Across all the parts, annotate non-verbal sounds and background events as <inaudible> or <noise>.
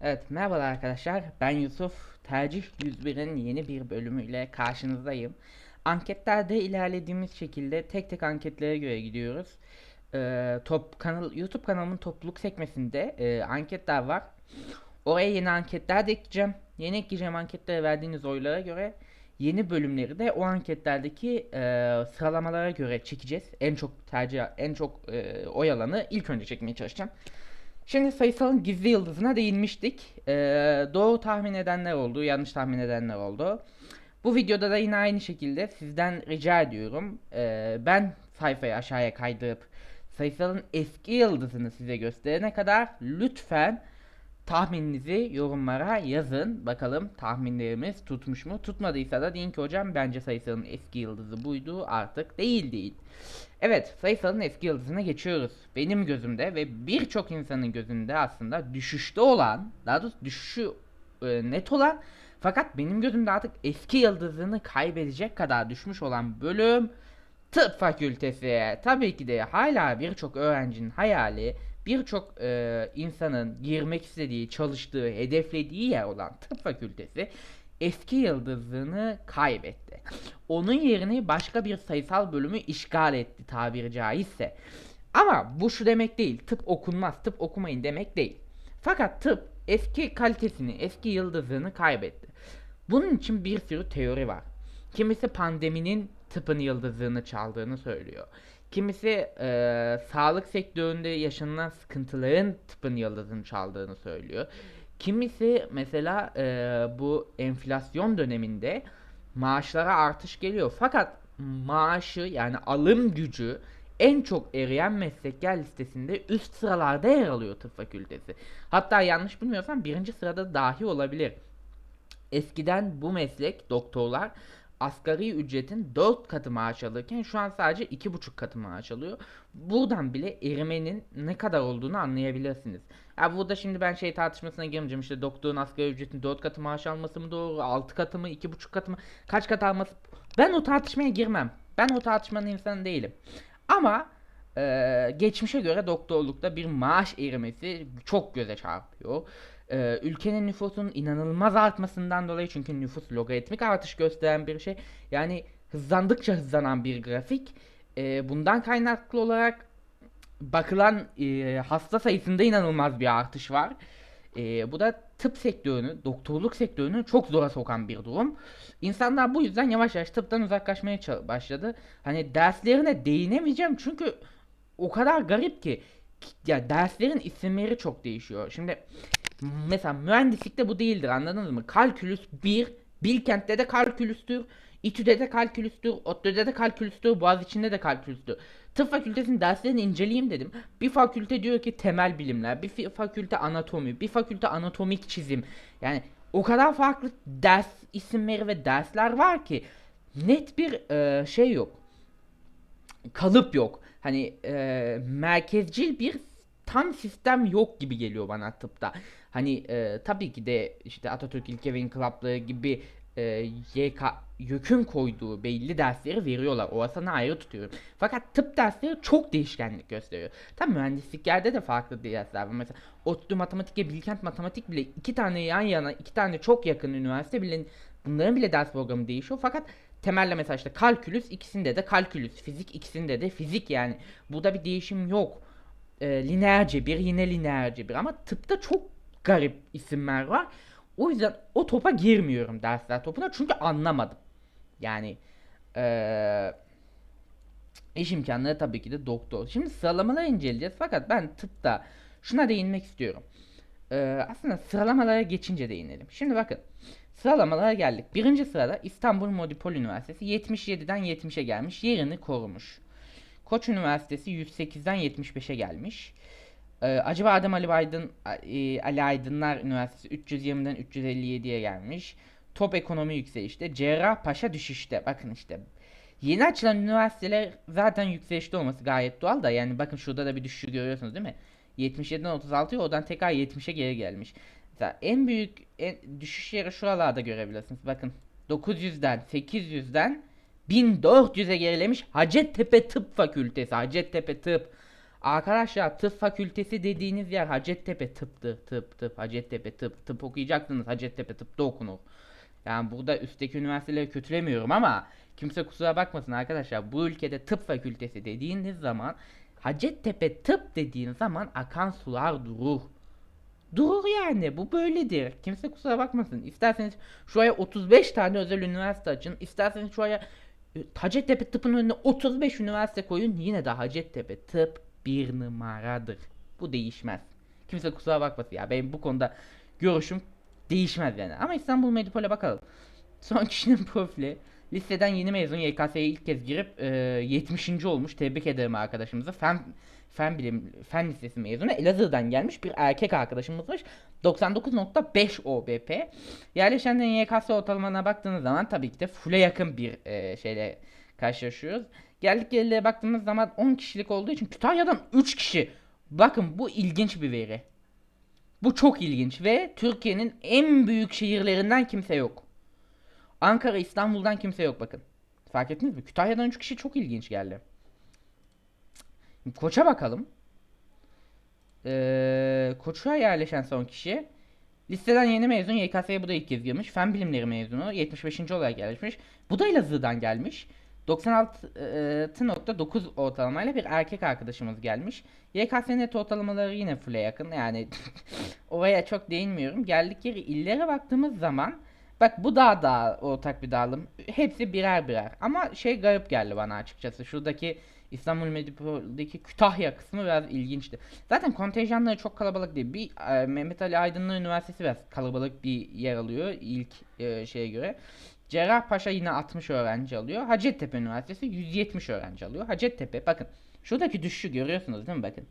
Evet, merhabalar arkadaşlar. Ben Yusuf. Tercih 101'in yeni bir bölümüyle karşınızdayım. Anketlerde ilerlediğimiz şekilde tek tek anketlere göre gidiyoruz. Ee, top kanal YouTube kanalımın topluluk sekmesinde e, anketler var. Oraya yeni anketler de ekleyeceğim. Yeni ekleyeceğim anketlere verdiğiniz oylara göre yeni bölümleri de o anketlerdeki e, sıralamalara göre çekeceğiz. En çok tercih, en çok e, oy alanı ilk önce çekmeye çalışacağım. Şimdi sayısalın gizli yıldızına değinmiştik. Ee, doğru tahmin edenler oldu, yanlış tahmin edenler oldu. Bu videoda da yine aynı şekilde sizden rica ediyorum. Ee, ben sayfayı aşağıya kaydırıp sayısalın eski yıldızını size gösterene kadar lütfen tahmininizi yorumlara yazın. Bakalım tahminlerimiz tutmuş mu? Tutmadıysa da deyin ki hocam bence sayısalın eski yıldızı buydu artık değil değil. Evet, sayısalın eski yıldızına geçiyoruz. Benim gözümde ve birçok insanın gözünde aslında düşüşte olan, daha doğrusu düşüşü e, net olan fakat benim gözümde artık eski yıldızını kaybedecek kadar düşmüş olan bölüm tıp fakültesi. Tabii ki de hala birçok öğrencinin hayali, birçok e, insanın girmek istediği, çalıştığı, hedeflediği yer olan tıp fakültesi eski yıldızını kaybetti. Onun yerini başka bir sayısal bölümü işgal etti tabiri caizse. Ama bu şu demek değil. Tıp okunmaz, tıp okumayın demek değil. Fakat tıp eski kalitesini, eski yıldızını kaybetti. Bunun için bir sürü teori var. Kimisi pandeminin tıpın yıldızını çaldığını söylüyor. Kimisi e, sağlık sektöründe yaşanılan sıkıntıların tıpın yıldızını çaldığını söylüyor. Kimisi mesela e, bu enflasyon döneminde maaşlara artış geliyor. Fakat maaşı yani alım gücü en çok eriyen meslekler listesinde üst sıralarda yer alıyor tıp fakültesi. Hatta yanlış bilmiyorsam birinci sırada dahi olabilir. Eskiden bu meslek doktorlar asgari ücretin 4 katı maaş alırken şu an sadece 2,5 katı maaş alıyor. Buradan bile erimenin ne kadar olduğunu anlayabilirsiniz. Ya burada şimdi ben şey tartışmasına girmeyeceğim işte doktorun asgari ücretin 4 katı maaş alması mı doğru, 6 katı mı, 2,5 katı mı, kaç katı alması. Ben o tartışmaya girmem. Ben o tartışmanın insanı değilim. Ama e, geçmişe göre doktorlukta bir maaş erimesi çok göze çarpıyor. E, ülkenin nüfusunun inanılmaz artmasından dolayı çünkü nüfus logaritmik artış gösteren bir şey. Yani hızlandıkça hızlanan bir grafik. E, bundan kaynaklı olarak bakılan e, hasta sayısında inanılmaz bir artış var. E, bu da tıp sektörünü, doktorluk sektörünü çok zora sokan bir durum. İnsanlar bu yüzden yavaş yavaş tıptan uzaklaşmaya başladı. Hani derslerine değinemeyeceğim çünkü o kadar garip ki ya derslerin isimleri çok değişiyor. Şimdi mesela mühendislikte bu değildir anladınız mı? Kalkülüs 1, Bilkent'te de kalkülüstür, İTÜ'de de kalkülüstür, ODTÜ'de de kalkülüstür, Boğaziçi'nde de kalkülüstür. Tıp fakültesinin derslerini inceleyeyim dedim. Bir fakülte diyor ki temel bilimler, bir fakülte anatomi, bir fakülte anatomik çizim. Yani o kadar farklı ders isimleri ve dersler var ki net bir e, şey yok kalıp yok. Hani e, merkezcil bir tam sistem yok gibi geliyor bana tıpta. Hani e, tabii ki de işte Atatürk İlke ve İnkılaplığı gibi e, YK, YÖK'ün koyduğu belli dersleri veriyorlar. Orasını ayrı tutuyorum. Fakat tıp dersleri çok değişkenlik gösteriyor. Tabii mühendisliklerde de farklı dersler var. Mesela ODTÜ Matematik ve Bilkent Matematik bile iki tane yan yana, iki tane çok yakın üniversite bile bunların bile ders programı değişiyor. Fakat temelde mesela işte kalkülüs ikisinde de kalkülüs, fizik ikisinde de fizik yani. Burada bir değişim yok. E, lineer cebir yine lineer cebir ama tıpta çok garip isimler var. O yüzden o topa girmiyorum dersler topuna çünkü anlamadım. Yani eee iş imkanları tabii ki de doktor. Şimdi sıralamaları inceleyeceğiz fakat ben tıpta şuna değinmek istiyorum. Eee, aslında sıralamalara geçince değinelim. Şimdi bakın sıralamalara geldik. Birinci sırada İstanbul Modipol Üniversitesi 77'den 70'e gelmiş yerini korumuş. Koç Üniversitesi 108'den 75'e gelmiş. Ee, acaba Adem Ali Aydın e, Ali Aydınlar Üniversitesi 320'den 357'ye gelmiş. Top ekonomi yükselişte. Cerrahpaşa düşüşte. Bakın işte. Yeni açılan üniversiteler zaten yükselişte olması gayet doğal da yani bakın şurada da bir düşüşü görüyorsunuz değil mi? 77'den 36'ya oradan tekrar 70'e geri gelmiş. Mesela en büyük en, düşüş yeri şuralarda görebilirsiniz. Bakın 900'den 800'den 1400'e gerilemiş Hacettepe Tıp Fakültesi. Hacettepe Tıp. Arkadaşlar tıp fakültesi dediğiniz yer Hacettepe tıptı. Tıp tıp Hacettepe tıp. Tıp okuyacaksınız Hacettepe tıpta okunur. Yani burada üstteki üniversiteleri kötülemiyorum ama kimse kusura bakmasın arkadaşlar. Bu ülkede tıp fakültesi dediğiniz zaman Hacettepe tıp dediğin zaman akan sular durur. Durur yani bu böyledir. Kimse kusura bakmasın. İsterseniz şuraya 35 tane özel üniversite açın. İsterseniz şuraya e, Hacettepe tıpın önüne 35 üniversite koyun. Yine de Hacettepe tıp bir numaradır. Bu değişmez. Kimse kusura bakmasın ya. Benim bu konuda görüşüm değişmez yani. Ama İstanbul Medipol'e bakalım. Son kişinin profili. Listeden yeni mezun YKS'ye ilk kez girip e, 70. olmuş. Tebrik ederim arkadaşımızı. Fen fen bilim fen lisesi mezunu Elazığ'dan gelmiş bir erkek arkadaşımızmış. 99.5 OBP. Yerleşenlerin YKS ortalamasına baktığınız zaman tabii ki de full'e yakın bir e, şeyle karşılaşıyoruz. Geldik gelirlere baktığımız zaman 10 kişilik olduğu için Kütahya'dan 3 kişi. Bakın bu ilginç bir veri. Bu çok ilginç ve Türkiye'nin en büyük şehirlerinden kimse yok. Ankara, İstanbul'dan kimse yok bakın. Fark ettiniz mi? Kütahya'dan 3 kişi çok ilginç geldi. Koç'a bakalım. Ee, Koç'a yerleşen son kişi. Listeden yeni mezun YKS'ye bu da ilk kez girmiş. Fen bilimleri mezunu 75. olarak yerleşmiş. Bu da Elazığ'dan gelmiş. 96.9 ortalamayla bir erkek arkadaşımız gelmiş. YKS net ortalamaları yine full'e yakın. Yani <laughs> oraya çok değinmiyorum. Geldikleri illere baktığımız zaman bak bu daha da ortak bir dağılım. Hepsi birer birer. Ama şey garip geldi bana açıkçası. Şuradaki İstanbul Medipol'deki Kütahya kısmı biraz ilginçti. Zaten kontenjanları çok kalabalık değil. Bir e, Mehmet Ali Aydınlı Üniversitesi biraz kalabalık bir yer alıyor ilk e, şeye göre. Cerrahpaşa yine 60 öğrenci alıyor. Hacettepe Üniversitesi 170 öğrenci alıyor. Hacettepe bakın şuradaki düşüşü görüyorsunuz değil mi bakın.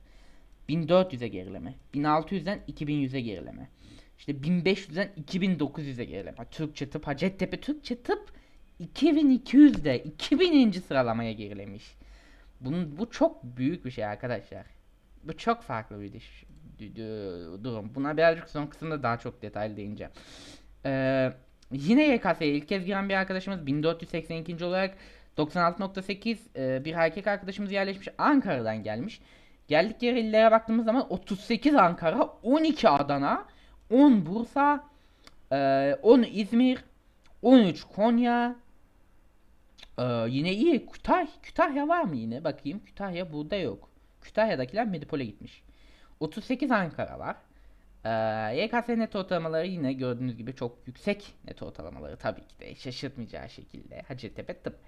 1400'e gerileme. 1600'den 2100'e gerileme. İşte 1500'den 2900'e gerileme. Türkçe tıp Hacettepe Türkçe tıp 2200'de 2000. sıralamaya gerilemiş. Bunun, bu çok büyük bir şey arkadaşlar. Bu çok farklı bir durum. Buna birazcık son kısımda daha çok detaylı değineceğim. Ee, yine YKS'ye ilk kez giren bir arkadaşımız 1482. olarak 96.8 e, bir erkek arkadaşımız yerleşmiş. Ankara'dan gelmiş. Geldikleri illere baktığımız zaman 38 Ankara, 12 Adana, 10 Bursa, e, 10 İzmir, 13 Konya, ee, yine iyi. Kütahya, Kütahya var mı yine? Bakayım. Kütahya burada yok. Kütahya'dakiler Medipol'e gitmiş. 38 Ankara var. Ee, YKS net ortalamaları yine gördüğünüz gibi çok yüksek net ortalamaları tabii ki de şaşırtmayacağı şekilde. Hacettepe tıp.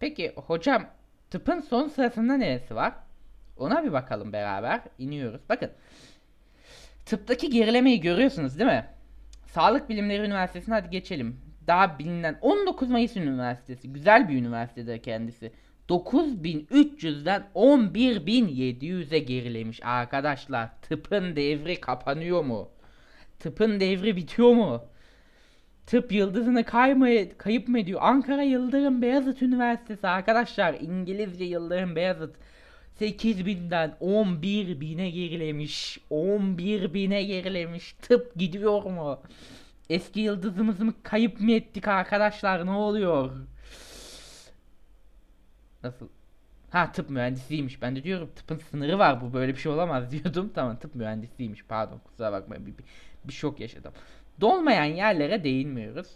Peki hocam tıpın son sırasında neresi var? Ona bir bakalım beraber. İniyoruz. Bakın. Tıptaki gerilemeyi görüyorsunuz değil mi? Sağlık Bilimleri Üniversitesi'ne hadi geçelim daha bilinen 19 Mayıs Üniversitesi güzel bir üniversitedir kendisi. 9300'den 11700'e gerilemiş arkadaşlar. Tıpın devri kapanıyor mu? Tıpın devri bitiyor mu? Tıp yıldızını kaymaya, kayıp mı ediyor? Ankara Yıldırım Beyazıt Üniversitesi arkadaşlar. İngilizce Yıldırım Beyazıt. 8000'den 11000'e gerilemiş. 11000'e gerilemiş. Tıp gidiyor mu? Eski yıldızımızı mı kayıp mı ettik arkadaşlar ne oluyor? Nasıl? Ha tıp mühendisiymiş. Ben de diyorum tıpın sınırı var bu böyle bir şey olamaz <laughs> diyordum. Tamam tıp mühendisiymiş pardon kusura bakmayın bir, bir, bir şok yaşadım. Dolmayan yerlere değinmiyoruz.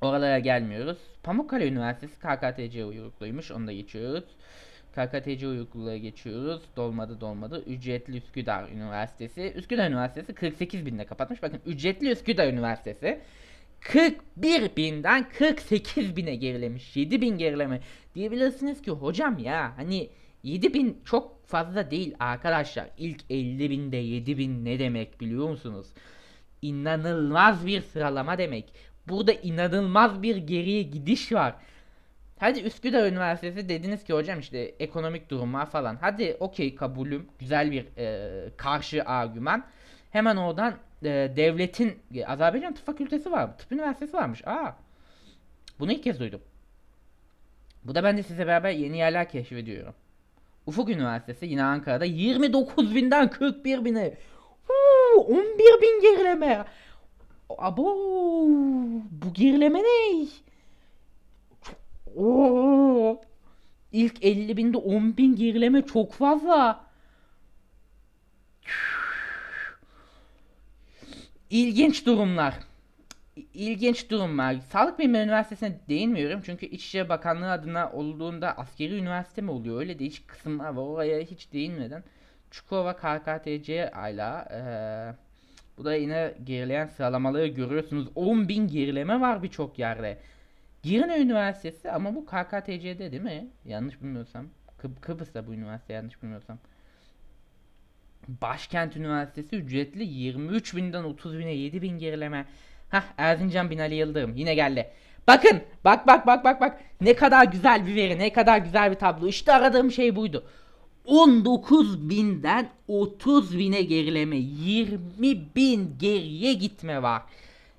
Oralara gelmiyoruz. Pamukkale Üniversitesi KKTC uyrukluymuş onu da geçiyoruz. KKTC uygulaya geçiyoruz. Dolmadı dolmadı. Ücretli Üsküdar Üniversitesi. Üsküdar Üniversitesi 48 binde kapatmış. Bakın ücretli Üsküdar Üniversitesi 41 binden 48 bine gerilemiş. 7 bin gerileme. Diyebilirsiniz ki hocam ya hani 7 bin çok fazla değil arkadaşlar. İlk 50 binde 7 bin ne demek biliyor musunuz? İnanılmaz bir sıralama demek. Burada inanılmaz bir geriye gidiş var. Hadi Üsküdar Üniversitesi dediniz ki hocam işte ekonomik durumlar falan. Hadi okey kabulüm. Güzel bir e, karşı argüman. Hemen oradan e, devletin e, Azerbaycan Tıp Fakültesi var. Tıp Üniversitesi varmış. Aa. Bunu ilk kez duydum. Bu da ben de size beraber yeni yerler keşfediyorum. Ufuk Üniversitesi yine Ankara'da 29 binden 41 bine. Huu, 11 bin gerileme. Abo bu gerileme ne? Oo. İlk 50 binde 10 bin gerileme çok fazla. İlginç durumlar. İlginç durumlar. Sağlık Bilimleri Üniversitesi'ne değinmiyorum çünkü İçişleri Bakanlığı adına olduğunda askeri üniversite mi oluyor? Öyle değişik kısımlar var. Oraya hiç değinmeden Çukurova KKTC ayla eee, bu da yine gerileyen sıralamaları görüyorsunuz. 10.000 gerileme var birçok yerde. Girne Üniversitesi ama bu KKTC'de değil mi? Yanlış bilmiyorsam. Kıb Kıbrıs'ta bu üniversite yanlış bilmiyorsam. Başkent Üniversitesi ücretli 23 binden 30 bine 7 bin gerileme. Hah Erzincan Binali Yıldırım yine geldi. Bakın bak bak bak bak bak ne kadar güzel bir veri ne kadar güzel bir tablo. İşte aradığım şey buydu. 19 binden 30 bine gerileme 20 bin geriye gitme var.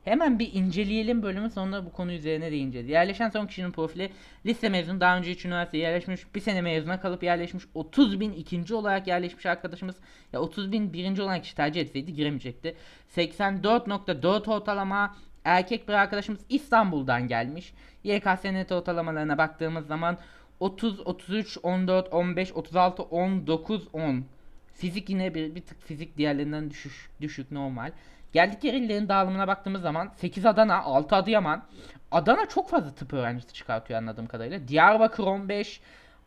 Hemen bir inceleyelim bölümü sonra bu konu üzerine değineceğiz. Yerleşen son kişinin profili lise mezunu daha önce 3 üniversiteye yerleşmiş bir sene mezuna kalıp yerleşmiş 30 bin ikinci olarak yerleşmiş arkadaşımız ya 30 bin birinci olan kişi tercih etseydi giremeyecekti. 84.4 ortalama erkek bir arkadaşımız İstanbul'dan gelmiş. YKS net ortalamalarına baktığımız zaman 30, 33, 14, 15, 36, 19, 10. Fizik yine bir, bir tık fizik diğerlerinden düşüş, düşük normal. Geldik yer illerin dağılımına baktığımız zaman 8 Adana, 6 Adıyaman. Adana çok fazla tıp öğrencisi çıkartıyor anladığım kadarıyla. Diyarbakır 15,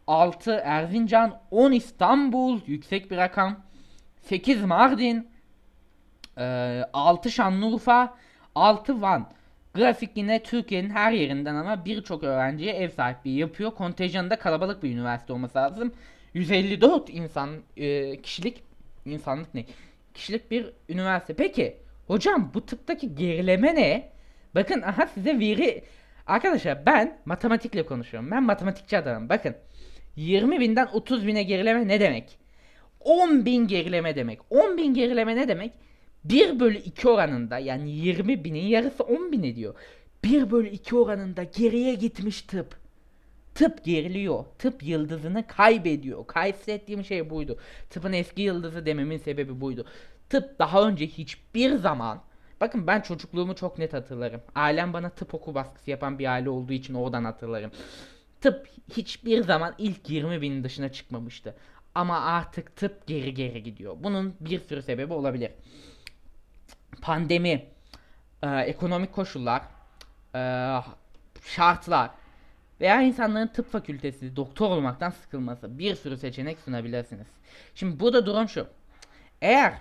6 Erzincan, 10 İstanbul yüksek bir rakam. 8 Mardin, ee, 6 Şanlıurfa, 6 Van. Grafik yine Türkiye'nin her yerinden ama birçok öğrenciye ev sahipliği yapıyor. Kontenjanı da kalabalık bir üniversite olması lazım. 154 insan kişilik insanlık ne? Kişilik bir üniversite. Peki hocam bu tıptaki gerileme ne? Bakın aha size veri Arkadaşlar ben matematikle konuşuyorum. Ben matematikçi adamım. Bakın 20 binden 30 bine gerileme ne demek? 10 bin gerileme demek. 10 bin gerileme ne demek? 1 bölü 2 oranında yani 20 binin yarısı 10 bin ediyor. 1 bölü 2 oranında geriye gitmiş tıp. Tıp geriliyor. Tıp yıldızını kaybediyor. Kaybettiğim şey buydu. Tıpın eski yıldızı dememin sebebi buydu. Tıp daha önce hiçbir zaman Bakın ben çocukluğumu çok net hatırlarım. Ailem bana tıp oku baskısı yapan bir aile olduğu için oradan hatırlarım. Tıp hiçbir zaman ilk 20 binin dışına çıkmamıştı. Ama artık tıp geri geri gidiyor. Bunun bir sürü sebebi olabilir. Pandemi, e, ekonomik koşullar, e, şartlar veya insanların tıp fakültesi doktor olmaktan sıkılması bir sürü seçenek sunabilirsiniz. Şimdi burada durum şu. Eğer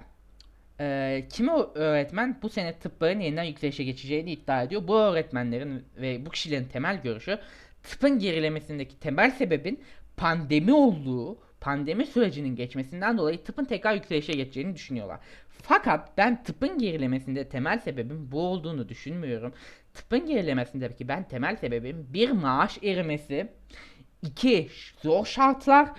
e, kimi öğretmen bu sene tıpların yeniden yükselişe geçeceğini iddia ediyor. Bu öğretmenlerin ve bu kişilerin temel görüşü tıpın gerilemesindeki temel sebebin pandemi olduğu, pandemi sürecinin geçmesinden dolayı tıpın tekrar yükselişe geçeceğini düşünüyorlar. Fakat ben tıpın gerilemesinde temel sebebin bu olduğunu düşünmüyorum. Tıpın gerilemesindeki ben temel sebebin bir maaş erimesi, iki zor şartlar,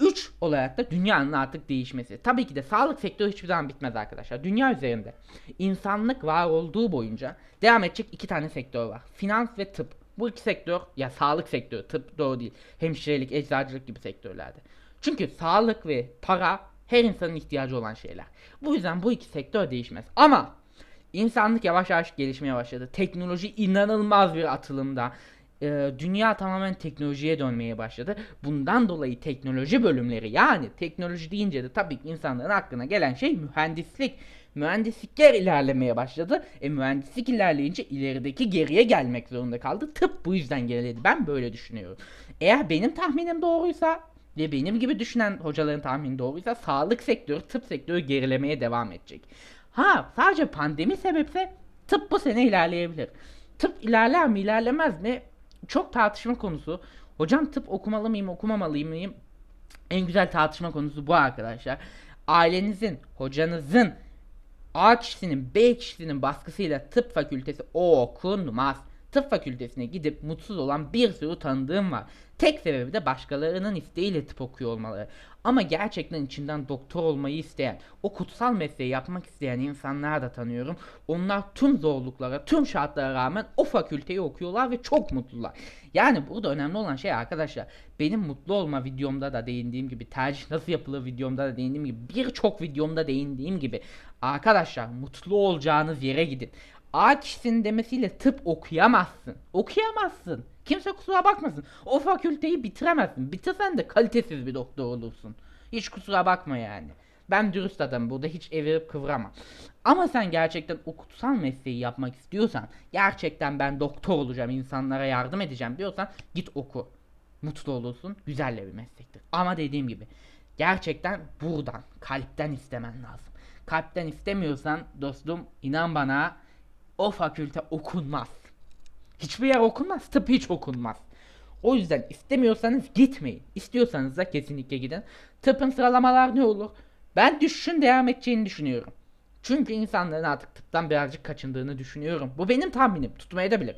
3 olarak da dünyanın artık değişmesi. Tabii ki de sağlık sektörü hiçbir zaman bitmez arkadaşlar. Dünya üzerinde insanlık var olduğu boyunca devam edecek iki tane sektör var. Finans ve tıp. Bu iki sektör ya sağlık sektörü tıp doğru değil. Hemşirelik, eczacılık gibi sektörlerde. Çünkü sağlık ve para her insanın ihtiyacı olan şeyler. Bu yüzden bu iki sektör değişmez. Ama insanlık yavaş yavaş gelişmeye başladı. Teknoloji inanılmaz bir atılımda e, dünya tamamen teknolojiye dönmeye başladı. Bundan dolayı teknoloji bölümleri yani teknoloji deyince de tabii ki insanların aklına gelen şey mühendislik. Mühendislikler ilerlemeye başladı. E mühendislik ilerleyince ilerideki geriye gelmek zorunda kaldı. Tıp bu yüzden geriledi. Ben böyle düşünüyorum. Eğer benim tahminim doğruysa ve benim gibi düşünen hocaların tahmini doğruysa sağlık sektörü, tıp sektörü gerilemeye devam edecek. Ha sadece pandemi sebepse tıp bu sene ilerleyebilir. Tıp ilerler mi ilerlemez mi? Çok tartışma konusu. Hocam tıp okumalı mıyım, okumamalı mıyım? En güzel tartışma konusu bu arkadaşlar. Ailenizin, hocanızın, A kişisinin, B kişisinin baskısıyla tıp fakültesi okunmaz. Tıp fakültesine gidip mutsuz olan bir sürü tanıdığım var. Tek sebebi de başkalarının isteğiyle tıp okuyor olmaları. Ama gerçekten içinden doktor olmayı isteyen, o kutsal mesleği yapmak isteyen insanlar da tanıyorum. Onlar tüm zorluklara, tüm şartlara rağmen o fakülteyi okuyorlar ve çok mutlular. Yani burada önemli olan şey arkadaşlar, benim mutlu olma videomda da değindiğim gibi, tercih nasıl yapılır videomda da değindiğim gibi, birçok videomda değindiğim gibi, arkadaşlar mutlu olacağınız yere gidin. A kişisinin demesiyle tıp okuyamazsın. Okuyamazsın. Kimse kusura bakmasın. O fakülteyi bitiremezsin. Bitirsen de kalitesiz bir doktor olursun. Hiç kusura bakma yani. Ben dürüst adamım. Burada hiç evirip kıvıramam. Ama sen gerçekten o kutsal mesleği yapmak istiyorsan, gerçekten ben doktor olacağım, insanlara yardım edeceğim diyorsan git oku. Mutlu olursun. Güzel bir meslektir. Ama dediğim gibi gerçekten buradan, kalpten istemen lazım. Kalpten istemiyorsan dostum inan bana o fakülte okunmaz. Hiçbir yer okunmaz. Tıp hiç okunmaz. O yüzden istemiyorsanız gitmeyin. İstiyorsanız da kesinlikle gidin. Tıpın sıralamalar ne olur? Ben düşüşün devam edeceğini düşünüyorum. Çünkü insanların artık tıptan birazcık kaçındığını düşünüyorum. Bu benim tahminim. Tutmaya da bilir.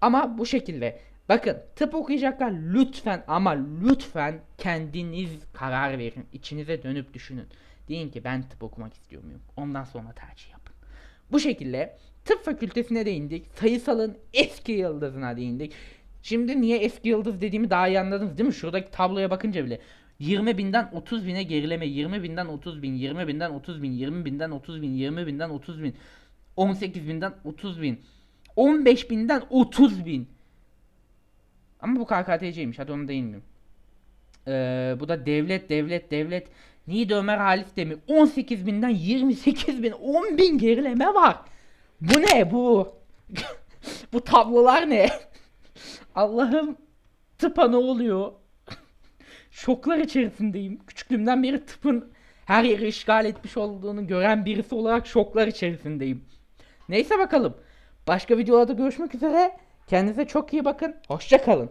Ama bu şekilde. Bakın tıp okuyacaklar lütfen ama lütfen kendiniz karar verin. İçinize dönüp düşünün. Deyin ki ben tıp okumak istiyor muyum? Ondan sonra tercih yapın. Bu şekilde tıp fakültesine değindik. Sayısalın eski yıldızına değindik. Şimdi niye eski yıldız dediğimi daha iyi anladınız değil mi? Şuradaki tabloya bakınca bile. 20 binden 30 bine gerileme, 20 binden 30 bin, 20 binden 30 bin, 20 binden 30 bin, 20 binden 30 bin, 18 binden 30 bin, 15 binden 30 bin. Ama bu KKTC'ymiş hadi onu değinmeyeyim. Ee, bu da devlet devlet devlet. Niğde Ömer Halis Demir 18 binden 28 bin 10 bin gerileme var. Bu ne bu? <laughs> bu tablolar ne? Allah'ım tıpa ne oluyor? Şoklar içerisindeyim. Küçüklüğümden beri tıpın her yeri işgal etmiş olduğunu gören birisi olarak şoklar içerisindeyim. Neyse bakalım. Başka videolarda görüşmek üzere. Kendinize çok iyi bakın. Hoşça kalın.